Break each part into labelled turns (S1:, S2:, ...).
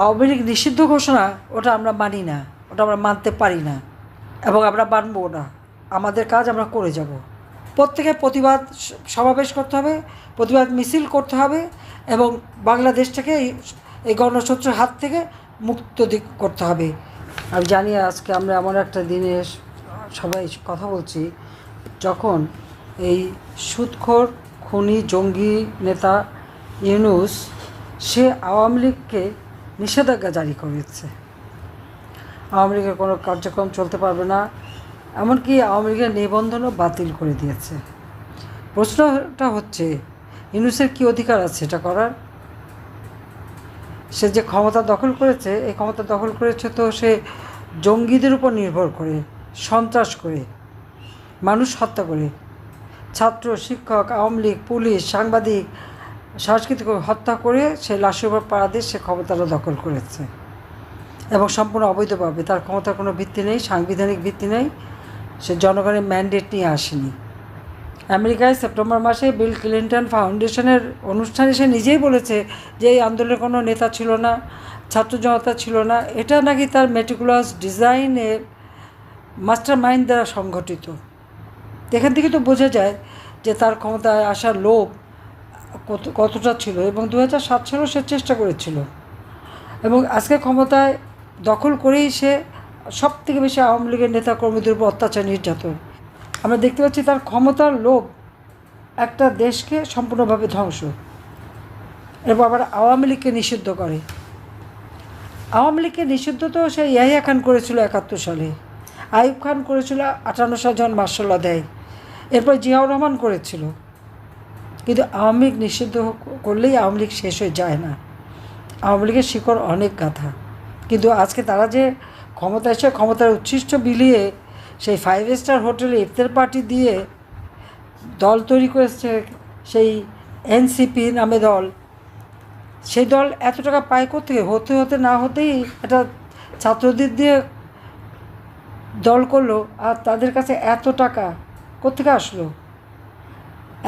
S1: আওয়ামী লীগ নিষিদ্ধ ঘোষণা, ওটা আমরা মানি না, ওটা আমরা মানতে পারি না, এবং আমরা মানবো না। আমাদের কাজ আমরা করে যাব। প্রত্যেকে প্রতিবাদ সমাবেশ করতে হবে, প্রতিবাদ মিছিল করতে হবে, এবং বাংলাদেশটাকে এই গণশত্রুর হাত থেকে মুক্ত দিক করতে হবে। আমি জানি আজকে আমরা এমন একটা দিনে সবাই কথা বলছি, যখন এই সুদখোর খুনি, জঙ্গি নেতা ইউনুস, সে আওয়ামী লীগকে নিষেধাজ্ঞা জারি করেছে। আওয়ামী লীগের কোনো কার্যক্রম চলতে পারবে না, এমনকি আওয়ামী লীগের নিবন্ধনও বাতিল করে দিয়েছে। প্রশ্নটা হচ্ছে, ইউনুসের কি অধিকার আছে এটা করার? সে যে ক্ষমতা দখল করেছে, এই ক্ষমতা দখল করেছে তো সে জঙ্গিদের উপর নির্ভর করে, সন্ত্রাস করে, মানুষ হত্যা করে। ছাত্র, শিক্ষক, আওয়ামী লীগ, পুলিশ, সাংবাদিক সাংস্কৃতিক হত্যা করে সে লাশের উপর পাড়া দিয়ে সে ক্ষমতাটা দখল করেছে। এবং সম্পূর্ণ অবৈধভাবে, তার ক্ষমতার কোনো ভিত্তি নেই, সাংবিধানিক ভিত্তি নেই, সে জনগণের ম্যান্ডেট নিয়ে আসেনি। আমেরিকায় সেপ্টেম্বর মাসে বিল ক্লিন্টন ফাউন্ডেশনের অনুষ্ঠানে সে নিজেই বলেছে যে এই আন্দোলনের কোনো নেতা ছিল না, ছাত্র জনতা ছিল না। এটা নাকি তার মেটিকুলাস ডিজাইনের মাস্টার মাইন্ড দ্বারা সংগঠিত এখান থেকে তো বোঝা যায় যে তার ক্ষমতায় আসার লোভ কত কতটা ছিল? এবং দু সাত সালেও সে চেষ্টা করেছিল। এবং আজকে ক্ষমতায় দখল করেই সে সব থেকে বেশি আওয়ামী লীগের নেতা কর্মীদের উপর অত্যাচার নির্যাতন। আমরা দেখতে পাচ্ছি তার ক্ষমতার লোভ একটা দেশকে সম্পূর্ণভাবে ধ্বংস এবং আবার আওয়ামী লীগকে নিষিদ্ধ করে। আওয়ামী লীগকে নিষিদ্ধ তো সে ইয়াহিয়া খান করেছিল একাত্তর সালে। আইব খান করেছিল আটান্ন সাল যখন মার্শাল্লাহ দেয়। এরপর জিয়াউর রহমান করেছিল। কিন্তু আওয়ামী লীগ নিষিদ্ধ করলেই আওয়ামী লীগ শেষ হয়ে যায় না। আওয়ামী লীগের শিকড় অনেক গাথা কিন্তু আজকে তারা যে ক্ষমতা এসে ক্ষমতার উচ্ছিষ্ট বিলিয়ে সেই ফাইভ স্টার হোটেলে ইফতার পার্টি দিয়ে দল তৈরি করেছে সেই এনসিপি নামে দল। সেই দল এত টাকা পায় কোথেকে হতে হতে না হতেই একটা ছাত্রদের দিয়ে দল করল আর তাদের কাছে এত টাকা কোথেকে আসলো?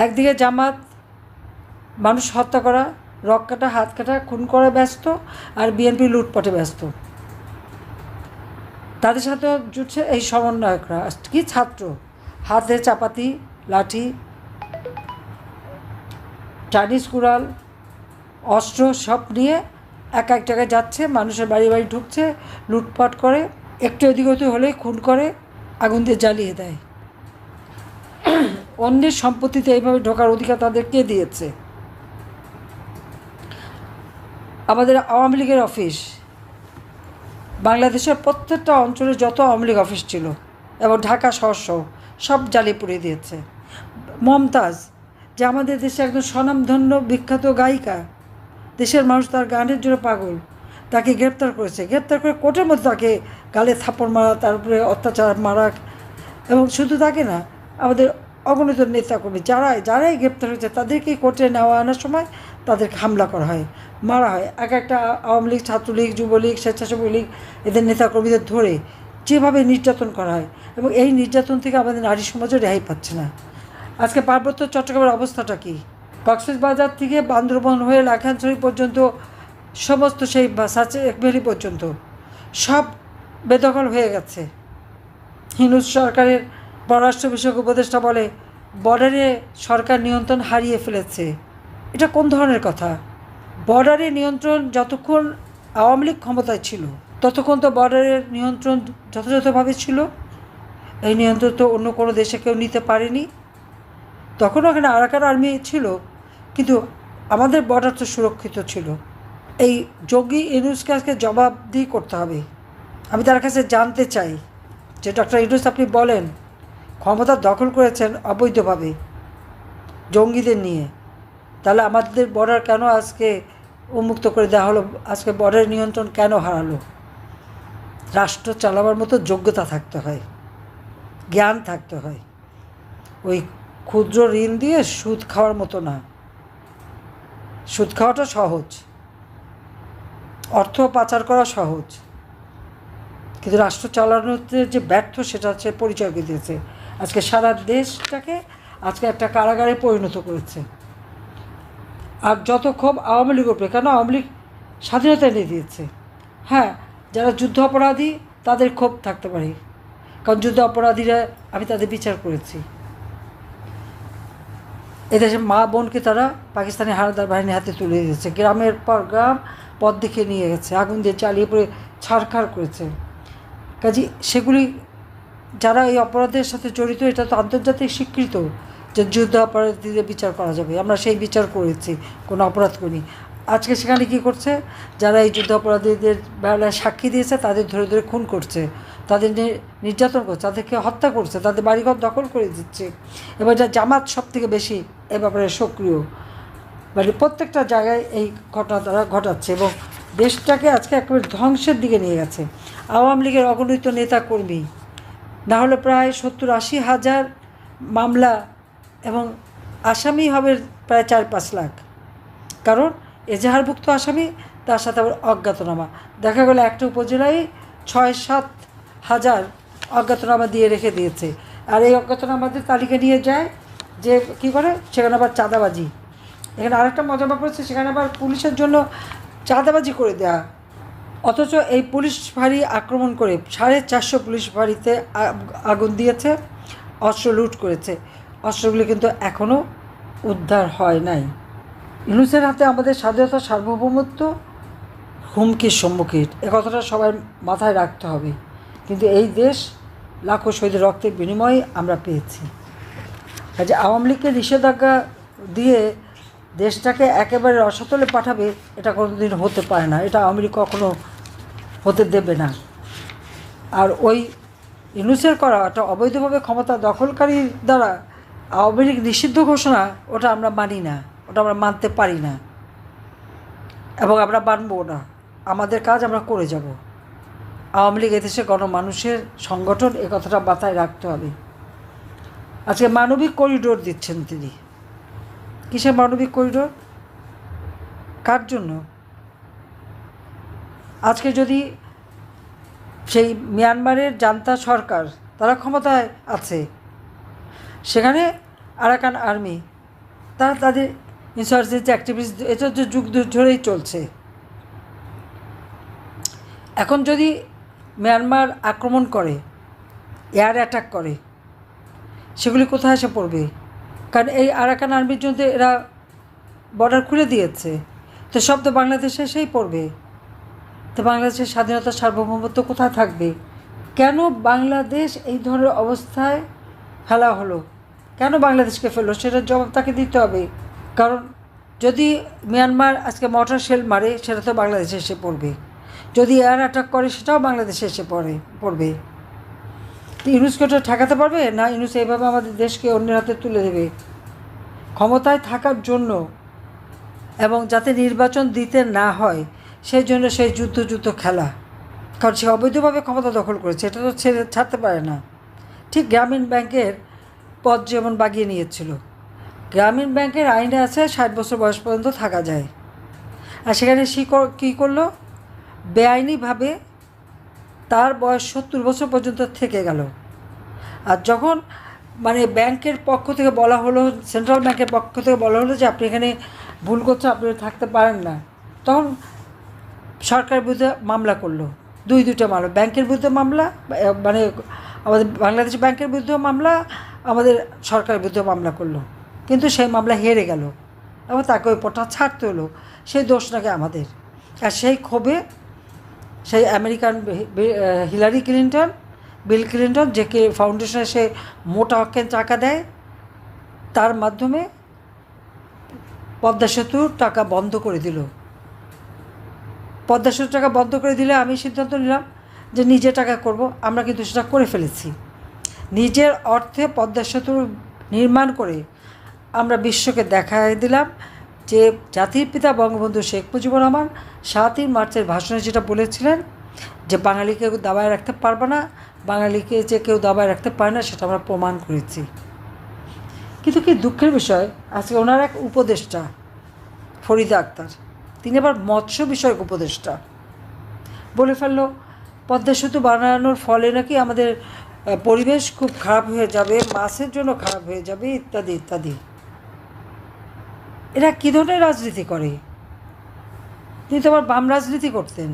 S1: একদিকে জামাত মানুষ হত্যা করা, রক কাটা, হাত কাটা, খুন করা ব্যস্ত আর বিএনপি লুটপাটে ব্যস্ত। তাদের সাথে জুটছে এই সমন্বয়করা। কি ছাত্র? হাতে চাপাতি, লাঠি চাইনিজ কুড়াল, অস্ত্র সব নিয়ে এক এক জায়গায় যাচ্ছে, মানুষের বাড়ি বাড়ি ঢুকছে, লুটপাট করে, একটু এদিক ওদিক হলেই খুন করে, আগুন দিয়ে জ্বালিয়ে দেয়। অন্যের সম্পত্তিতে এইভাবে ঢোকার অধিকার তাদের কে দিয়েছে? আমাদের আওয়ামী লীগের অফিস, বাংলাদেশের প্রত্যেকটা অঞ্চলে যত আওয়ামী লীগ অফিস ছিল, এবং ঢাকা শহর সব জ্বালিয়ে পুড়িয়ে দিয়েছে। মমতাজ, যে আমাদের দেশে একজন স্বনামধন্য বিখ্যাত গায়িকা, দেশের মানুষ তার গানের জন্য পাগল, তাকে গ্রেপ্তার করেছে। গ্রেপ্তার করে কোর্টের মধ্যে তাকে গালে থাপড় মারা, তার উপরে অত্যাচার মারা, এবং শুধু তাকে না, আমাদের অগণিত নেতাকর্মী, যারাই যারাই গ্রেপ্তার হয়েছে তাদেরকে কোর্টে নেওয়া আনার সময় তাদেরকে হামলা করা হয়, মারা হয়। এক একটা আওয়ামী লীগ, ছাত্রলীগ, যুবলীগ স্বেচ্ছাসেবী লীগ, এদের নেতাকর্মীদের ধরে যেভাবে নির্যাতন করা হয় এবং এই নির্যাতন থেকে আমাদের নারী সমাজও রেহাই পাচ্ছে না। আজকে পার্বত্য চট্টগ্রামের অবস্থাটা কী? কক্সবাজার থেকে বান্দরবন হয়ে লাখানছড়ি পর্যন্ত সমস্ত সেই সাচে ভ্যালি পর্যন্ত সব বেদখল হয়ে গেছে। হিন্দু সরকারের পররাষ্ট্র বিষয়ক উপদেষ্টা বলে, বর্ডারে সরকার নিয়ন্ত্রণ হারিয়ে ফেলেছে। এটা কোন ধরনের কথা? বর্ডারের নিয়ন্ত্রণ যতক্ষণ আওয়ামী লীগ ক্ষমতায় ছিল, ততক্ষণ তো বর্ডারের নিয়ন্ত্রণ যথাযথভাবে ছিল। এই নিয়ন্ত্রণ তো অন্য কোনো দেশে কেউ নিতে পারেনি। তখন ওখানে আরাকান আর্মি ছিল, কিন্তু আমাদের বর্ডার তো সুরক্ষিত ছিল। এই যোগী ইউনুসকে আজকে জবাবদিহি করতে হবে। আমি তার কাছে জানতে চাই যে ডক্টর ইউনুস আপনি বলেন, ক্ষমতা দখল করেছেন অবৈধভাবে জঙ্গিদের নিয়ে। তাহলে আমাদের বর্ডার কেন আজকে উন্মুক্ত করে দেওয়া হলো? আজকে বর্ডারের নিয়ন্ত্রণ কেন হারালো? রাষ্ট্র চালাবার মতো যোগ্যতা থাকতে হয়, জ্ঞান থাকতে হয়। ওই ক্ষুদ্র ঋণ দিয়ে সুদ খাওয়ার মতো না। সুদ খাওয়াটা সহজ। অর্থ পাচার করা সহজ। কিন্তু রাষ্ট্র চালানোতে যে ব্যর্থ, সেটা হচ্ছে পরিচয় দিয়েছে। আজকে সারা দেশটাকে, আজকে একটা কারাগারে পরিণত করেছে। আর যত ক্ষোভ আওয়ামী লীগ উপরে, কেন আওয়ামী লীগ স্বাধীনতা এনে দিয়েছে? হ্যাঁ যারা যুদ্ধ অপরাধী, তাদের ক্ষোভ থাকতে পারে। কারণ যুদ্ধ অপরাধীরা, আমি তাদের বিচার করেছি। এদেশে মা বোনকে তারা পাকিস্তানি হানাদার বাহিনীর হাতে তুলে দিয়েছে। গ্রামের পর গ্রাম পথ দেখে নিয়ে গেছে, আগুন দিয়ে চালিয়ে পড়ে ছাড়খাড় করেছে। কাজে সেগুলি, যারা এই অপরাধের সাথে জড়িত, এটা তো আন্তর্জাতিক স্বীকৃত। যে যুদ্ধ অপরাধীদের বিচার করা যাবে। আমরা সেই বিচার করেছি, কোনো অপরাধ করিনি। আজকে সেখানে কি করছে? যারা এই যুদ্ধ অপরাধীদের বেলায় সাক্ষী দিয়েছে, তাদের ধরে ধরে খুন করছে। তাদের নির্যাতন করছে, তাদেরকে হত্যা করছে, তাদের বাড়িঘর দখল করে দিচ্ছে। এবার যা জামাত সব থেকে বেশি এ ব্যাপারে সক্রিয়। মানে প্রত্যেকটা জায়গায় এই ঘটনা তারা ঘটাচ্ছে এবং দেশটাকে আজকে একেবারে ধ্বংসের দিকে নিয়ে গেছে। আওয়ামী লীগের অগণিত নেতা কর্মী না হলে প্রায় সত্তর আশি হাজার মামলা এবং আসামি হবে প্রায় চার পাঁচ লাখ। কারণ এজাহারভুক্ত আসামি, তার সাথে আবার অজ্ঞাতনামা। দেখা গেলো একটা উপজেলায় ছয় সাত হাজার অজ্ঞাতনামা দিয়ে রেখে দিয়েছে। আর এই অজ্ঞাতনামাদের তালিকা নিয়ে যায় যে কি করে? সেখানে আবার চাঁদাবাজি। এখানে আরেকটা মজা ব্যাপার হচ্ছে, সেখানে আবার পুলিশের জন্য চাঁদাবাজি করে দেয়া। অথচ এই পুলিশ ফাঁড়ি আক্রমণ করে সাড়ে চারশো পুলিশ ফাঁড়িতে আগুন দিয়েছে, অস্ত্র লুট করেছে। অস্ত্রগুলি কিন্তু এখনও উদ্ধার হয় নাই। ইউনুসের হাতে আমাদের স্বাধীনতা সার্বভৌমত্ব হুমকির সম্মুখীন। এ কথাটা সবাই মাথায় রাখতে হবে। কিন্তু এই দেশ লাখো শহীদের রক্তের বিনিময়ে আমরা পেয়েছি। কাজে আওয়ামী লীগকে নিষেধাজ্ঞা দিয়ে দেশটাকে একেবারে রসাতলে পাঠাবে, এটা কোনোদিন হতে পারে না। এটা আওয়ামী লীগ কখনো হতে দেবে না। আর ওই ইউনুসের করা একটা অবৈধভাবে ক্ষমতা দখলকারীর দ্বারা আওয়ামী লীগ নিষিদ্ধ ঘোষণা, ওটা আমরা মানি না, ওটা আমরা মানতে পারি না। এবং আমরা মানবো না। আমাদের কাজ আমরা করে যাব। আওয়ামী লীগ এদেশে গণমানুষের সংগঠন, এ কথাটা মাথায় রাখতে হবে। আজকে মানবিক করিডোর দিচ্ছেন তিনি। কিসের মানবিক করিডোর? কার জন্য? আজকে যদি সেই মিয়ানমারের জান্তা সরকার, তারা ক্ষমতায় আছে সেখানে আরাকান আর্মি তারা তাদের ইনসার্জেন্সি অ্যাক্টিভিটিস এটা তো যুগ ধরেই চলছে। এখন যদি মিয়ানমার আক্রমণ করে এয়ার অ্যাটাক করে, সেগুলি কোথায় এসে পড়বে? কারণ এই আরাকান আর্মির জন্য এরা বর্ডার খুলে দিয়েছে। তো সব তো বাংলাদেশে এসেই পড়বে। তো বাংলাদেশের স্বাধীনতা সার্বভৌমত্ব কোথায় থাকবে? কেন বাংলাদেশ এই ধরনের অবস্থায় ফেলা হলো? কেন বাংলাদেশকে ফেলল? সেটার জবাব তাকে দিতে হবে। কারণ যদি মিয়ানমার আজকে মর্টার শেল মারে, সেটা তো বাংলাদেশে এসে পড়বে। যদি এয়ার অ্যাটাক করে, সেটাও বাংলাদেশে এসে পড়ে, পড়বে। ইউনুসকে ওটা ঠেকাতে পারবে? না, ইউনুস এইভাবে আমাদের দেশকে অন্যের হাতে তুলে দেবে। ক্ষমতায় থাকার জন্য এবং যাতে নির্বাচন দিতে না হয়, সেই জন্য সেই যুদ্ধ যুদ্ধ খেলা। কারণ সে অবৈধভাবে ক্ষমতা দখল করেছে, এটা তো ছেড়ে ছাড়তে পারে না। ঠিক গ্রামীণ ব্যাংকের পদ যেমন বাগিয়ে নিয়েছিল, গ্রামীণ ব্যাংকের আইনে আছে ষাট বছর বয়স পর্যন্ত থাকা যায়। আর সেখানে সে কী করল? বেআইনিভাবে তার বয়স সত্তর বছর পর্যন্ত থেকে গেল। আর যখন মানে ব্যাংকের পক্ষ থেকে বলা হলো, সেন্ট্রাল ব্যাংকের পক্ষ থেকে বলা হলো যে আপনি এখানে ভুল করছেন, আপনি থাকতে পারেন না, তখন সরকারের বিরুদ্ধে মামলা করল। দুই দুইটা মামলা, ব্যাংকের বিরুদ্ধে মামলা মানে আমাদের বাংলাদেশ ব্যাংকের বিরুদ্ধেও মামলা, আমাদের সরকারের বিরুদ্ধে মামলা করল। কিন্তু সেই মামলা হেরে গেল এবং তাকে ওই পথটা ছাড়তে হলো। সেই দোষ নাকি আমাদের। আর সেই ক্ষোভে সেই American Hillary Clinton, Bill Clinton, যে কে ফাউন্ডেশনে সে মোটা অঙ্কের টাকা দেয়, তার মাধ্যমে পদ্মা সেতুর টাকা বন্ধ করে দিল। পদ্মা সেতুর টাকা বন্ধ করে দিলে আমি সিদ্ধান্ত নিলাম যে নিজে টাকা করব, আমরা কিন্তু সেটা করে ফেলেছি। নিজের অর্থে পদ্মা সেতু নির্মাণ করে আমরা বিশ্বকে দেখায় দিলাম যে জাতির পিতা বঙ্গবন্ধু শেখ মুজিবুর রহমান সাতই মার্চের ভাষণে যেটা বলেছিলেন যে বাঙালিকে দাবায় রাখতে পারবে না, বাঙালিকে যে কেউ দাবায় রাখতে পারে না সেটা আমরা প্রমাণ করেছি। কিন্তু কি দুঃখের বিষয়, আজকে ওনার এক উপদেষ্টা, ফরিদা আক্তার, তিনি আবার মৎস্য বিষয়ক উপদেষ্টা, বলে ফেলল পদ্মা সেতু বানানোর ফলে নাকি আমাদের পরিবেশ খুব খারাপ হয়ে যাবে, মাছের জন্য খারাপ হয়ে যাবে, ইত্যাদি ইত্যাদি। এরা কী ধরনের রাজনীতি করে? তিনি তো আবার বাম রাজনীতি করতেন।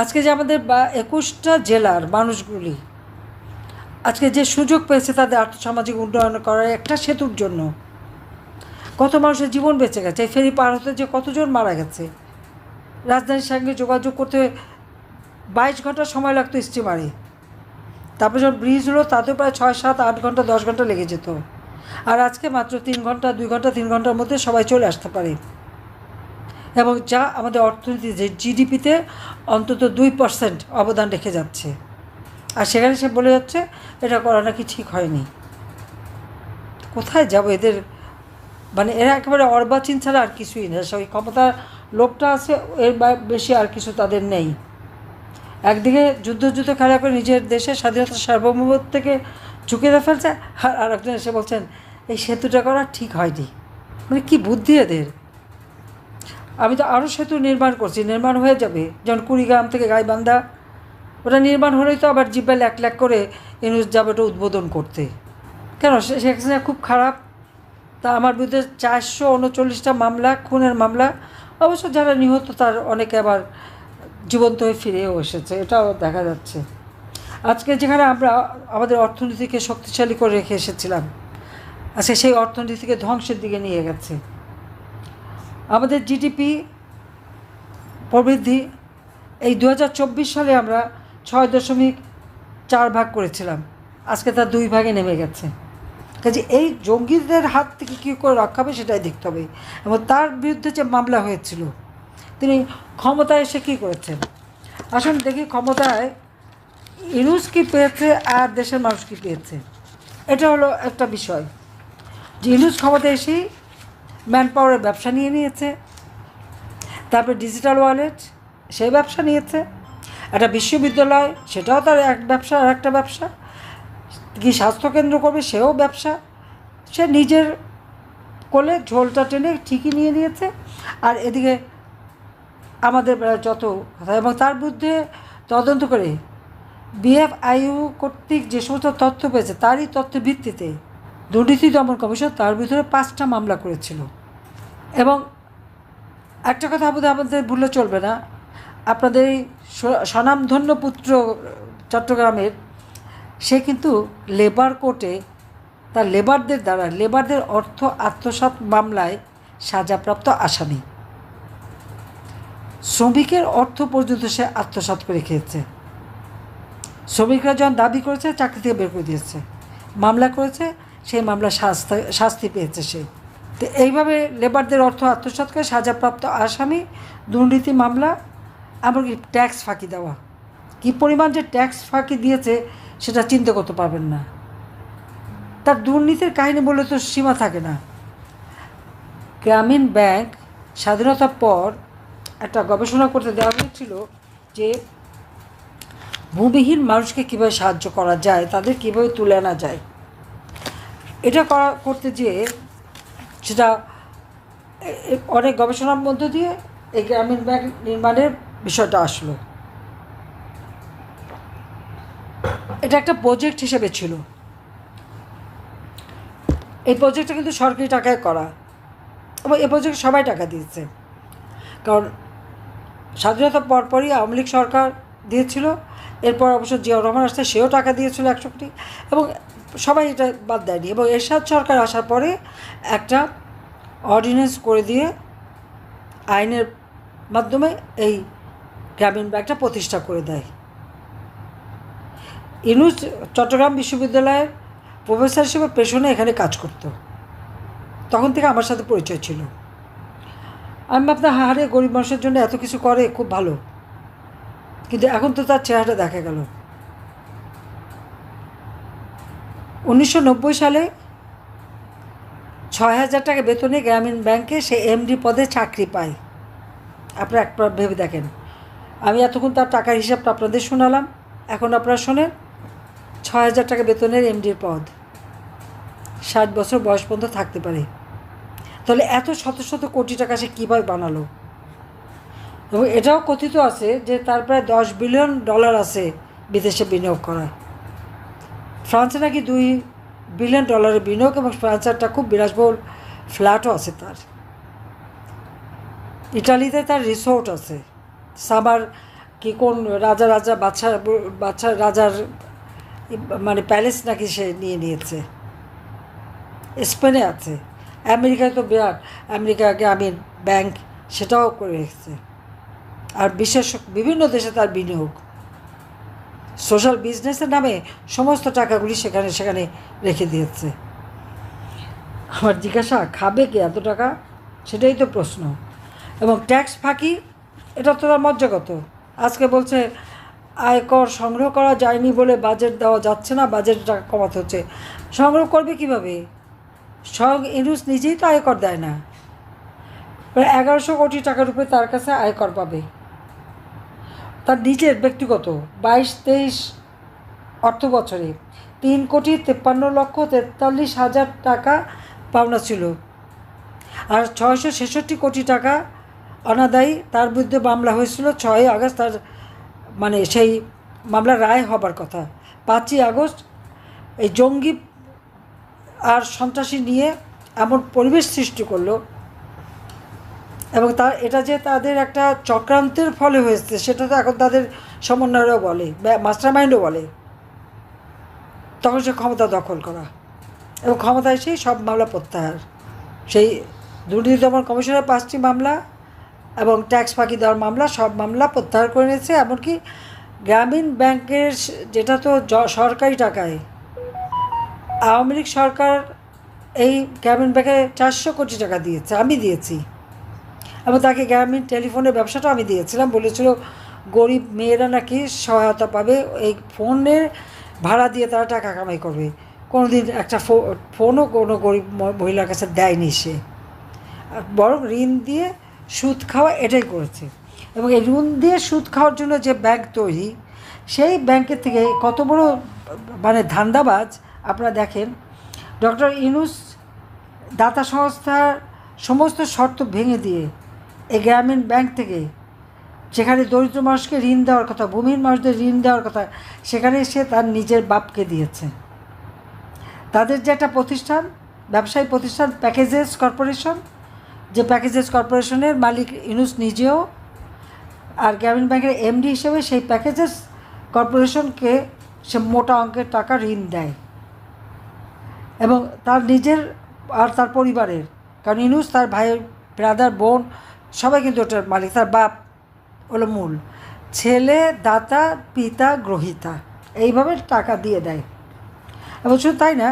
S1: আজকে যে আমাদের বা, একুশটা জেলার মানুষগুলি, আজকে যে সুযোগ পেয়েছে তাদের আর্থসামাজিক উন্নয়ন করার একটা সেতুর জন্য, কত মানুষের জীবন বেঁচে গেছে, এই ফেরি পার হতে যে কতজন মারা গেছে রাজধানীর সঙ্গে যোগাযোগ করতে বাইশ ঘণ্টা সময় লাগতো স্টিমারে। তারপর যখন ব্রিজ হলো, তাতেও প্রায় ছয় সাত, আট ঘণ্টা, দশ ঘণ্টা লেগে যেত। আর আজকে মাত্র তিন ঘণ্টা, দুই ঘণ্টা, তিন ঘণ্টার মধ্যে সবাই চলে আসতে পারে। এবং যা আমাদের অর্থনীতি, যে জিডিপিতে অন্তত দুই পার্সেন্ট অবদান রেখে যাচ্ছে। আর সেখানে সে বলে যাচ্ছে, এটা করা নাকি ঠিক হয়নি। কোথায় যাব এদের? মানে এরা একেবারে অর্বাচীন ছাড়া আর কিছুই না। সেই ক্ষমতার লোকটা আছে, এর বেশি আর কিছু তাদের নেই। একদিকে যুদ্ধ যুদ্ধ খেলা করে নিজের দেশের স্বাধীনতা সার্বভৌমত্ব থেকে ঝুঁকে ফেলছে, আর আরেকজন এসে বলছেন, এই সেতুটা করা ঠিক হয়নি। মানে কি বুদ্ধি এদের? আমি তো আরও সেতু নির্মাণ করছি, নির্মাণ হয়ে যাবে। যেমন কুড়িগ্রাম থেকে গাইবান্ধা, ওটা নির্মাণ হলেই তো আবার জিব্বে ল্যাক ল্যাক করে ইউনুস যাবে ওটা উদ্বোধন করতে। কেন? সে- শেখ হাসিনা খুব খারাপ। তা আমার বিরুদ্ধে চারশো উনচল্লিশটা মামলা, খুনের মামলা অবশ্য যারা নিহত তার অনেকে আবার জীবন্ত হয়ে ফিরেও এসেছে, এটাও দেখা যাচ্ছে। আজকে যেখানে আমরা আমাদের অর্থনীতিকে শক্তিশালী করে রেখে এসেছিলাম, আজকে সেই অর্থনীতিকে ধ্বংসের দিকে নিয়ে গেছে। আমাদের জিডিপি প্রবৃদ্ধি, এই দু হাজার চব্বিশ সালে আমরা ছয় দশমিক চার ভাগ করেছিলাম, আজকে তার দুই ভাগে নেমে গেছে। কাজে এই জঙ্গিদের হাত থেকে কী করে রক্ষা হবে সেটাই দেখতে হবে। এবং তার বিরুদ্ধে যে মামলা হয়েছিল, তিনি ক্ষমতায় এসে কী করেছেন? আসুন দেখি ক্ষমতায় ইনুস কী পেয়েছে আর দেশের মানুষ কী পেয়েছে। এটা হলো একটা বিষয় যে ইনুস ক্ষমতায় এসেই ম্যান পাওয়ারের ব্যবসা নিয়ে নিয়েছে, তারপরে ডিজিটাল ওয়ালেট সেই ব্যবসা নিয়েছে, একটা বিশ্ববিদ্যালয় সেটাও তার এক ব্যবসা আর একটা ব্যবসা। কি স্বাস্থ্যকেন্দ্র করবে সেও ব্যবসা। সে নিজের কোলে ঝোলটা টেনে ঠিকই নিয়ে নিয়েছে। আর এদিকে আমাদের যত কথা, এবং তার বিরুদ্ধে তদন্ত করে বিএফআইউ কর্তৃক যে সমস্ত তথ্য পেয়েছে, তারই তথ্যের ভিত্তিতে দুর্নীতি দমন কমিশন তার ভিতরে পাঁচটা মামলা করেছিল। এবং একটা কথা আমাদের আমাদের ভুলে চলবে না, আপনাদের এই স্বনামধন্য পুত্র চট্টগ্রামের সে কিন্তু লেবার কোর্টে তার লেবারদের দ্বারা লেবারদের অর্থ আত্মসাৎ মামলায় সাজাপ্রাপ্ত আসামি। শ্রমিকের অর্থ পর্যন্ত সে আত্মসাৎ করে খেয়েছে। শ্রমিকরা যখন দাবি করেছে, চাকরি থেকে বের করে দিয়েছে। মামলা করেছে, সেই মামলা শাস্তি শাস্তি পেয়েছে সে। তো এইভাবে লেবারদের অর্থ আত্মসাৎ করে সাজাপ্রাপ্ত আসামি, দুর্নীতি মামলা, এমনকি ট্যাক্স ফাঁকি দেওয়া। কী পরিমাণ যে ট্যাক্স ফাঁকি দিয়েছে সেটা চিন্তা করতে পারবেন না। তার দুর্নীতির কাহিনী বলে তো সীমা থাকে না। গ্রামীণ ব্যাংক স্বাধীনতার পর একটা গবেষণা করতে দেওয়া হয়েছিল যে ভূমিহীন মানুষকে কীভাবে সাহায্য করা যায়, তাদের কীভাবে তুলে আনা যায়। এটা করা, করতে যেয়ে সেটা অনেক গবেষণার মধ্য দিয়ে এই গ্রামীণ ব্যাংক নির্মাণের বিষয়টা আসলো। এটা একটা প্রজেক্ট হিসেবে ছিল। এই প্রজেক্টটা কিন্তু সরকারি টাকায় করা। এবং এই প্রজেক্ট সবাই টাকা দিয়েছে। কারণ স্বাধীনতার পরপরই আওয়ামী লীগ সরকার দিয়েছিল। এরপর অবশ্য জিয়াউর রহমান আসতে সেও টাকা দিয়েছিল একশো কোটি। এবং সবাই এটা বাদ দেয়নি। এবং এরশাদ সরকার আসার পরে একটা অর্ডিন্যান্স করে দিয়ে আইনের মাধ্যমে এই গ্রামীণ ব্যাংকটা প্রতিষ্ঠা করে দেয়। ইনুস চট্টগ্রাম বিশ্ববিদ্যালয়ের প্রফেসর হিসেবে পেশনে এখানে কাজ করতো। তখন থেকে আমার সাথে পরিচয় ছিল। আমি ভাবতাম হাহারে গরিব মানুষের জন্য এত কিছু করে, খুব ভালো। কিন্তু এখন তো তার চেহারাটা দেখা গেল। উনিশশো নব্বই সালে ছয় হাজার টাকা বেতনে গ্রামীণ ব্যাংকে সে এমডি পদে চাকরি পায়। আপনারা একবার ভেবে দেখেন। আমি এতক্ষণ তার টাকার হিসাবটা আপনাদের শোনালাম। এখন আপনারা শোনেন। ছয় হাজার টাকা বেতনের এমডির পদ। ষাট বছর বয়স পর্যন্ত থাকতে পারে। তাহলে এত শত শত কোটি টাকা সে কীভাবে বানালো? এবং এটাও কথিত আছে যে তার প্রায় দশ বিলিয়ন ডলার আছে বিদেশে বিনিয়োগ করা ফ্রান্সে নাকি দুই বিলিয়ন ডলারের বিনিয়োগ এবং ফ্রান্সের একটা খুব বিলাসবহুল ফ্ল্যাটও আছে তার। ইটালিতে তার রিসোর্ট আছে। সামার কি কোন রাজা রাজা বাচ্চা বাচ্চা রাজার মানে প্যালেস নাকি সে নিয়ে নিয়েছে? স্পেনে আছে। আমেরিকায় তো বিরাট। আমেরিকা গ্রামীণ ব্যাংক সেটাও করে রেখেছে। আর বিশেষ বিভিন্ন দেশে তার বিনিয়োগ। সোশ্যাল বিজনেসের নামে সমস্ত টাকাগুলি সেখানে সেখানে রেখে দিয়েছে। আমার জিজ্ঞাসা, খাবে কি এত টাকা? সেটাই তো প্রশ্ন। এবং ট্যাক্স ফাঁকি, এটা তো তার মজ্জাগত। আজকে বলছে আয়কর সংগ্রহ করা যায়নি বলে বাজেট দেওয়া যাচ্ছে না বাজেট টাকা কমাতে হচ্ছে। সংগ্রহ করবে কীভাবে? সং ইনুস নিজেই তো আয়কর দেয় না। এগারোশো কোটি টাকার উপরে তার কাছে আয়কর পাবে। তার নিজের ব্যক্তিগত বাইশ তেইশ অর্থ বছরে তিন কোটি তেপ্পান্ন লক্ষ তেতাল্লিশ হাজার টাকা পাওনা ছিল আর ছয়শো ছেষট্টি কোটি টাকা অনাদায়ী। তার বিরুদ্ধে মামলা হয়েছিল ছয়ই আগস্ট, তার মানে সেই মামলার রায় হবার কথা। পাঁচই আগস্ট এই জঙ্গি আর সন্ত্রাসী নিয়ে এমন পরিবেশ সৃষ্টি করল এবং তার এটা যে তাদের একটা চক্রান্তের ফলে হয়েছে, সেটা তো এখন তাদের সমন্বয়ও বলে মাস্টার মাইন্ডও বলে। তখন সে ক্ষমতা দখল করা এবং ক্ষমতায় সেই সব মামলা প্রত্যাহার। সেই দুর্নীতি দমন কমিশনের পাঁচটি মামলা এবং ট্যাক্স ফাঁকি দেওয়ার মামলা, সব মামলা প্রত্যাহার করে নিয়েছে, এমনকি গ্রামীণ ব্যাংকের যেটা তো সরকারি টাকায়, আওয়ামী লীগ সরকার এই গ্রামীণ ব্যাংকে চারশো কোটি টাকা দিয়েছে, আমি দিয়েছি। এবং তাকে গ্রামীণ টেলিফোনের ব্যবসাটা আমি দিয়েছিলাম, বলেছিল গরিব মেয়েরা নাকি সহায়তা পাবে, এই ফোনের ভাড়া দিয়ে তারা টাকা কামাই করবে। কোনো দিন একটা ফোনও কোনো গরিব মহিলার কাছে দেয়নি সে। বরং ঋণ দিয়ে সুদ খাওয়া এটাই করেছে। এবং এই ঋণ দিয়ে সুদ খাওয়ার জন্য যে ব্যাংক তৈরি, সেই ব্যাংকের থেকে কত বড় মানে ধান্দাবাজ, আপনারা দেখেন, ডক্টর ইনুস দাতা সংস্থার সমস্ত শর্ত ভেঙে দিয়ে এই গ্রামীণ ব্যাংক থেকে যেখানে দরিদ্র মানুষকে ঋণ দেওয়ার কথা ভূমির মানুষদের ঋণ দেওয়ার কথা, সেখানে সে তার নিজের বাপকে দিয়েছে। তাদের যে একটা প্রতিষ্ঠান, ব্যবসায়ী প্রতিষ্ঠান প্যাকেজেস কর্পোরেশন যে প্যাকেজেস কর্পোরেশনের মালিক ইনুস নিজেও আর গ্রামীণ ব্যাংকের এমডি হিসেবে সেই প্যাকেজেস কর্পোরেশনকে সে মোটা অঙ্কের টাকা ঋণ দেয়। এবং তার নিজের আর তার পরিবারের, কারণ ইনুস তার ভাইয়ের ব্রাদার বোন, সবাই কিন্তু ওটার মালিক, তার বাপ হলো মূল। ছেলে, দাতা, পিতা, গ্রহিতা, এইভাবে টাকা দিয়ে দেয়। এবং শুধু তাই না,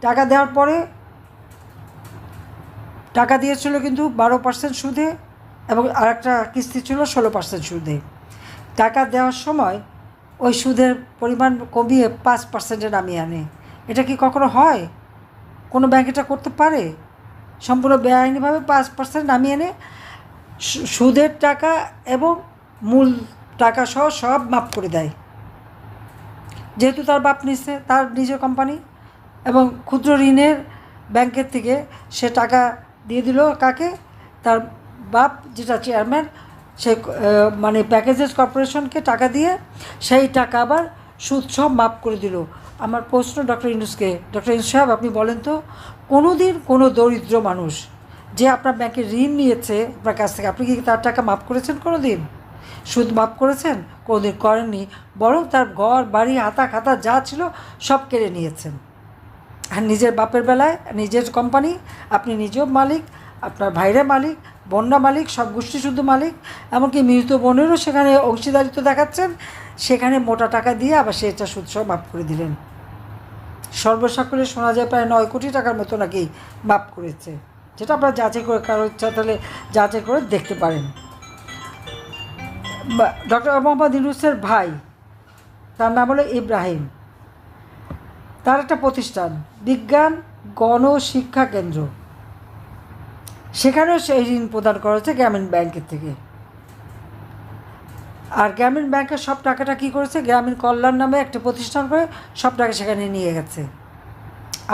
S1: টাকা দেওয়ার পরে টাকা দিয়েছিল কিন্তু বারো পার্সেন্ট সুদে এবং আরেকটা কিস্তি ছিল ষোলো পার্সেন্ট সুদে। টাকা দেওয়ার সময় ওই সুদের পরিমাণ কমিয়ে পাঁচ পার্সেন্টে নামিয়ে আনে। এটা কি কখনো হয়? কোনো ব্যাংক এটা করতে পারে? সম্পূর্ণ বেআইনিভাবে পাঁচ পার্সেন্ট নামিয়ে এনে সুদের টাকা এবং মূল টাকা সহ সব মাপ করে দেয়। যেহেতু তার বাপ নিচ্ছে তার নিজের কোম্পানি এবং ক্ষুদ্র ঋণের ব্যাংকের থেকে সে টাকা দিয়ে দিল কাকে? তার বাপ যেটা চেয়ারম্যান সে মানে প্যাকেজেস কর্পোরেশনকে টাকা দিয়ে সেই টাকা আবার সুদ সব মাপ করে দিল। আমার প্রশ্ন ডক্টর ইনুসকে ডক্টর ইনুস সাহেব, আপনি বলেন তো কোনো দিন কোনো দরিদ্র মানুষ যে আপনার ব্যাংকে ঋণ নিয়েছে আপনার কাছ থেকে, আপনি কি তার টাকা মাফ করেছেন কোনো দিন সুদ মাফ করেছেন? কোনো দিন করেননি। বরং তার ঘর, বাড়ি হাতা খাতা যা ছিল সব কেড়ে নিয়েছেন। আর নিজের বাপের বেলায়, নিজের কোম্পানি আপনি নিজেও মালিক, আপনার ভাইরা মালিক, বন্যা মালিক, সব গোষ্ঠী শুদ্ধ মালিক, এমনকি মৃত বোনেরও সেখানে অংশীদারিত্ব দেখাচ্ছেন, সেখানে মোটা টাকা দিয়ে আবার সেটা সুদসহ মাফ করে দিলেন। সর্বসাকলে শোনা যায় প্রায় নয় কোটি টাকার মতো নাকি মাফ করেছে। যেটা আপনারা যাচাই করে কারও ইচ্ছা তাহলে যাচাই করে দেখতে পারেন। ডক্টর মোহাম্মদ ইউনুসের ভাই, তার নাম হলো ইব্রাহিম। তার একটা প্রতিষ্ঠান, বিজ্ঞান গণশিক্ষা কেন্দ্র। সেখানেও সেই ঋণ প্রদান করা হচ্ছে গ্রামীণ ব্যাংকের থেকে। আর গ্রামীণ ব্যাংকের সব টাকাটা কী করেছে? গ্রামীণ কল্যাণ নামে একটা প্রতিষ্ঠান করে সব টাকা সেখানে নিয়ে গেছে।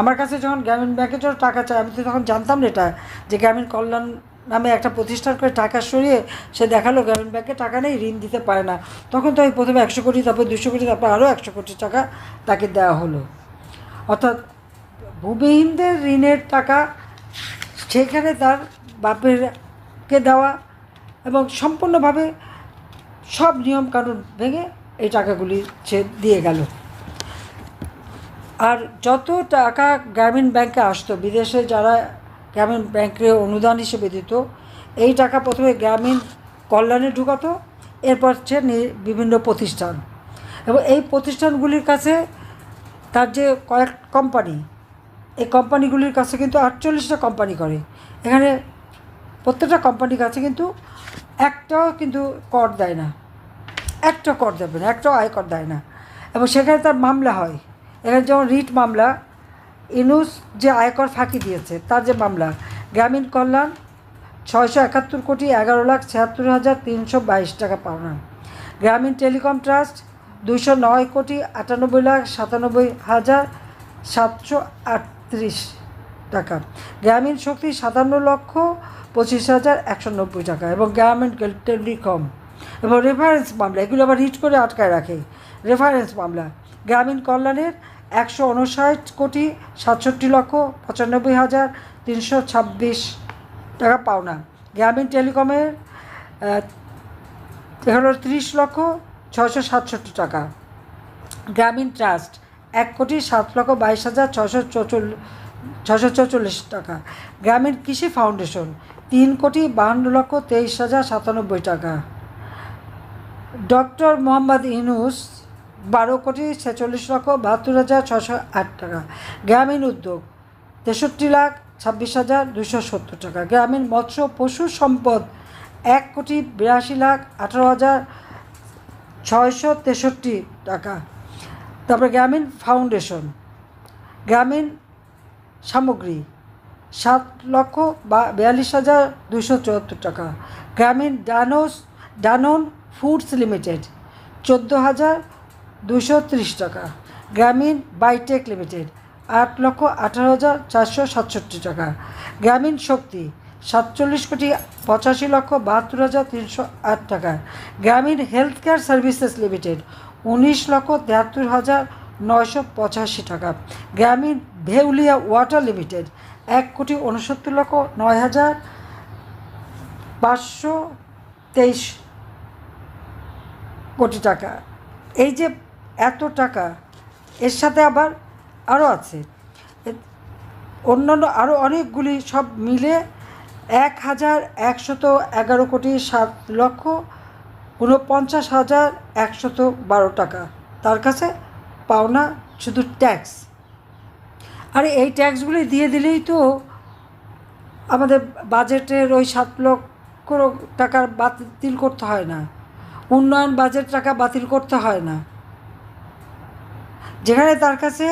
S1: আমার কাছে যখন গ্রামীণ ব্যাংকের জন্য টাকা চায় আমি তো তখন জানতাম না এটা, যে গ্রামীণ কল্যাণ নামে একটা প্রতিষ্ঠান করে টাকা সরিয়ে সে দেখাল গ্রামীণ ব্যাংকে টাকা নেই, ঋণ দিতে পারে না। তখন তো আমি প্রথমে একশো কোটি, তারপর দুশো কোটি, তারপর আরও একশো কোটি টাকা তাকে দেওয়া হলো। অর্থাৎ ভূমিহীনদের ঋণের টাকা সেখানে তার বাপেরকে দেওয়া এবং সম্পূর্ণভাবে সব নিয়ম কানুন ভেঙে এই টাকাগুলি সে দিয়ে গেল। আর যত টাকা গ্রামীণ ব্যাংকে আসতো, বিদেশে যারা গ্রামীণ ব্যাংকে অনুদান হিসেবে দিত, এই টাকা প্রথমে গ্রামীণ কল্যাণে ঢুকাতো, এরপর হচ্ছে বিভিন্ন প্রতিষ্ঠান। এবং এই প্রতিষ্ঠানগুলির কাছে তার যে কয়েক কোম্পানি এই কোম্পানিগুলির কাছে কিন্তু আটচল্লিশটা কোম্পানি করে। এখানে প্রত্যেকটা কোম্পানির কাছে কিন্তু একটাও কিন্তু কর দেয় না। একটা কর দেবে না, একটাও আয়কর দেয় না। এবং সেখানে তার মামলা হয়। এখানে যেমন রিট মামলা, ইনুস যে আয়কর ফাঁকি দিয়েছে, তার যে মামলা, গ্রামীণ কল্যাণ ছয়শো একাত্তর কোটি এগারো লাখ ছিয়াত্তর হাজার তিনশো বাইশ টাকা পাওনা। গ্রামীণ টেলিকম ট্রাস্ট দুশো নয় কোটি আটানব্বই লাখ সাতানব্বই হাজার সাতশো আটত্রিশ টাকা। গ্রামীণ শক্তি সাতান্ন লক্ষ পঁচিশ হাজার একশো নব্বই টাকা এবং গ্রামীণ টেলিকম এবং রেফারেন্স মামলা, এগুলো আবার হিট করে আটকায় রাখে। রেফারেন্স মামলা, গ্রামীণ কল্যাণের একশো উনষাট কোটি সাতষট্টি লক্ষ পঁচানব্বই হাজার তিনশো ছাব্বিশ টাকা পাওনা। গ্রামীণ টেলিকমের এখানে ত্রিশ লক্ষ ছয়শো সাতষট্টি টাকা। গ্রামীণ ট্রাস্ট, এক কোটি সাত লক্ষ বাইশ হাজার ছশো চৌচল্লিশ ছশো চৌচল্লিশ টাকা। গ্রামীণ কৃষি ফাউন্ডেশন, তিন কোটি বাহান্ন লক্ষ তেইশ হাজার সাতানব্বই টাকা। ডক্টর মোহাম্মদ ইনুস বারো কোটি ছেচল্লিশ লক্ষ বাহাত্তর হাজার ছশো আট টাকা। গ্রামীণ উদ্যোগ, তেষট্টি লাখ ছাব্বিশ হাজার দুশো সত্তর টাকা। গ্রামীণ মৎস্য পশু সম্পদ, এক কোটি বিরাশি লাখ আঠারো হাজার ছয়শো তেষট্টি টাকা। তারপরে গ্রামীণ ফাউন্ডেশন। গ্রামীণ সামগ্রী, সাত লক্ষ বা বিয়াল্লিশ হাজার দুশো চুয়াত্তর টাকা। গ্রামীণ ডানোস, ডানন ফুডস লিমিটেড, চোদ্দ হাজার দুশো ত্রিশ টাকা। গ্রামীণ বাইটেক লিমিটেড, আট লক্ষ আঠারো হাজার চারশো সাতষট্টি টাকা। গ্রামীণ শক্তি সাতচল্লিশ কোটি পঁচাশি লক্ষ বাহাত্তর হাজার তিনশো আট টাকা। গ্রামীণ হেলথ কেয়ার সার্ভিসেস লিমিটেড, উনিশ লক্ষ তেহাত্তর হাজার নয়শো পঁচাশি টাকা। গ্রামীণ ভেউলিয়া ওয়াটার লিমিটেড, এক কোটি উনসত্তর লক্ষ নয় হাজার পাঁচশো তেইশ কোটি টাকা। এই যে এত টাকা, এর সাথে আবার আরও আছে। অন্যান্য আরও অনেকগুলি সব মিলে এক হাজার একশত এগারো কোটি সাত লক্ষ ঊনপঞ্চাশ হাজার একশত বারো টাকা। তার কাছে পাওনা শুধু ট্যাক্স। আরে এই ট্যাক্সগুলি দিয়ে দিলেই তো আমাদের বাজেটের ওই সাত লক্ষ টাকার বাতিল করতে হয় না। উন্নয়ন বাজেট টাকা বাতিল করতে হয় না। যেখানে তার কাছে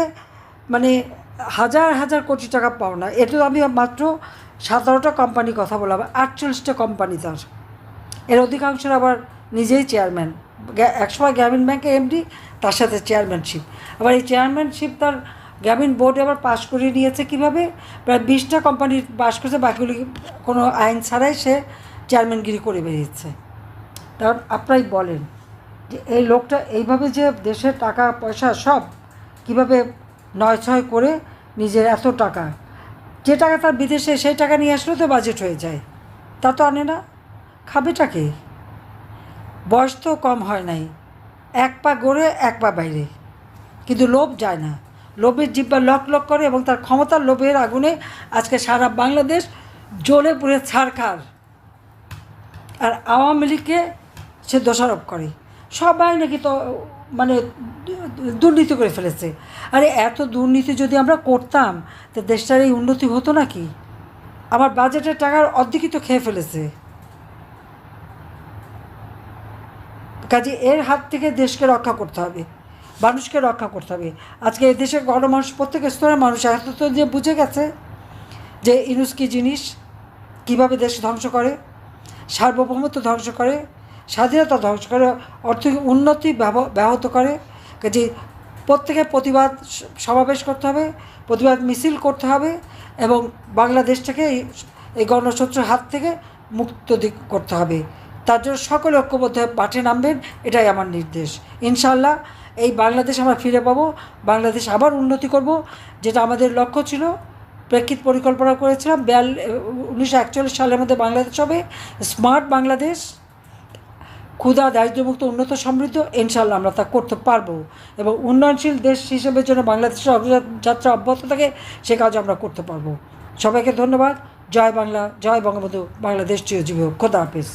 S1: মানে হাজার হাজার কোটি টাকা পাওনা এটা আমি মাত্র সতেরোটা কোম্পানির কথা বললাম আটচল্লিশটা কোম্পানি তার। এর অধিকাংশের আবার নিজেই চেয়ারম্যান গ্যা- একসময় গ্রামীণ ব্যাংকের এমডি তার সাথে চেয়ারম্যানশিপ আবার এই চেয়ারম্যানশিপ তার গ্রামীণ বোর্ডে আবার পাশ করিয়ে নিয়েছে কীভাবে? প্রায় বিশটা কোম্পানি পাশ করেছে, বাকিগুলি কোনো আইন ছাড়াই সে চেয়ারম্যানগিরি করে বেরিয়েছে কারণ আপনারাই বলেন যে এই লোকটা এইভাবে যে দেশের টাকা, পয়সা সব কীভাবে নয় ছয় করে নিজের এত টাকা যে টাকা তার বিদেশে সেই টাকা নিয়ে আসলেও তো বাজেট হয়ে যায়। তা তো আনে না। খাবেটা কে? বয়স তো কম হয় নাই। এক পা গড়ে, এক পা বাইরে। কিন্তু লোভ যায় না। লোভের জিব্বা লক লক করে এবং তার ক্ষমতার লোভের আগুনে আজকে সারা বাংলাদেশ জ্বলে পুড়ে ছাড়খার আর আওয়ামী লীগকে সে দোষারোপ করে। সবাই নাকি তো মানে দুর্নীতি করে ফেলেছে। আরে, এত দুর্নীতি যদি আমরা করতাম, তো দেশটার এই উন্নতি হতো নাকি? আমার বাজেটের টাকার অর্ধেকই তো খেয়ে ফেলেছে। কাজে এর হাত থেকে দেশকে রক্ষা করতে হবে, মানুষকে রক্ষা করতে হবে। আজকে এই দেশের গণমানুষ, প্রত্যেক স্তরের মানুষ, এত তো যে বুঝে গেছে যে ইনুস কী জিনিস কীভাবে দেশ ধ্বংস করে, সার্বভৌমত্ব ধ্বংস করে স্বাধীনতা ধ্বংস করে অর্থনৈতিক উন্নতি ব্যাহত করে। কাজে প্রত্যেকে প্রতিবাদ সমাবেশ করতে হবে, প্রতিবাদ মিছিল করতে হবে এবং বাংলাদেশটাকে এই গণশত্রুর হাত থেকে মুক্ত দিক করতে হবে। তার জন্য সকলে ঐক্যবদ্ধ হয়ে মাঠে নামবেন, এটাই আমার নির্দেশ। ইনশাল্লাহ এই বাংলাদেশ আমরা ফিরে পাবো, বাংলাদেশ আবার উন্নতি করব, যেটা আমাদের লক্ষ্য ছিল। প্রেক্ষিত পরিকল্পনা করেছিলাম, বিয়াল, উনিশশো একচল্লিশ সালের মধ্যে বাংলাদেশ হবে, স্মার্ট বাংলাদেশ। ক্ষুধা দারিদ্র্যমুক্ত উন্নত সমৃদ্ধ ইনশাল্লাহ আমরা তা করতে পারব। এবং উন্নয়নশীল দেশ হিসেবে জন্য বাংলাদেশের যাত্রা অব্যাহত থাকে, সে কাজ আমরা করতে পারব। সবাইকে ধন্যবাদ। জয় বাংলা, জয় বঙ্গবন্ধু, বাংলাদেশ চিরজীবী খোদা হাফিজ।